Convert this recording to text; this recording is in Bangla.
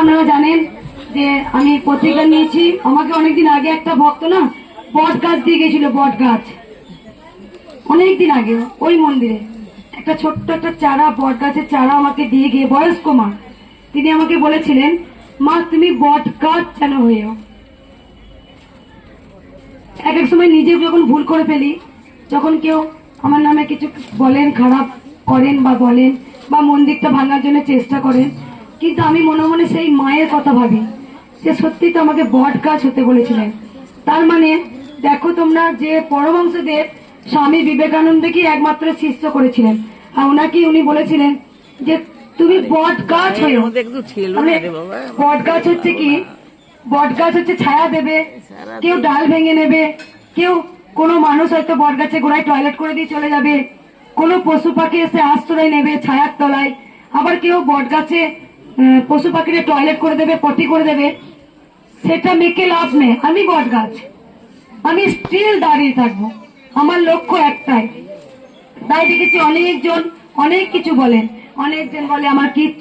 আপনারা জানেন যে আমি পত্রিকা নিয়েছি। আমাকে অনেকদিন আগে একটা ভক্ত না বট গাছ দিয়ে গেছিল বট গাছ অনেকদিন আগে, ওই মন্দিরে। একটা ছোট্ট একটা চারা বট গাছের চারা আমাকে দিয়ে গিয়ে, বয়স্ক মা, তিনি আমাকে বলেছিলেন, মা, তুমি বট গাছ যেন হয়েও। এক এক সময় নিজে যখন ভুল করে ফেলি, যখন কেউ আমার নামে কিছু বলেন, খারাপ করেন বা বলেন, বা মন্দিরটা ভাঙার জন্য চেষ্টা করেন কিন্তু আমি মনে মনে সেই মায়ের কথা ভাবি। সে সত্যি তো আমাকে বট গাছ হতে বলেছিলেন। তার মানে দেখো তোমরা যে পরমংসদেব স্বামী বিবেকানন্দকে একমাত্র শিষ্য করেছিলেন। আর ওনাকে উনি বলেছিলেন যে তুমি বট গাছ ছিল মানে বট গাছ হচ্ছে কি? বট গাছ হচ্ছে ছায়া দেবে কেউ ডাল ভেঙে নেবে কেউ কোনো মানুষ হয়তো বট গাছে গোড়ায় টয়লেট করে দিয়ে চলে যাবে কোনো পশু পাখি এসে আশ্রয় নেবে ছায়ার তলায় আবার কেউ বট গাছে পশু পাখিরা টয়লেট করে দেবে, পটি করে দেবে, সেটা মেকে লাভ নেই। আমি বট গাছ আমি স্টিল দাঁড়িয়ে থাকব। আমার লক্ষ্য একটাই। তাই দেখেছি অনেকজন, অনেক কিছু বলেন। অনেকজন বলে, আমার কিচ্ছু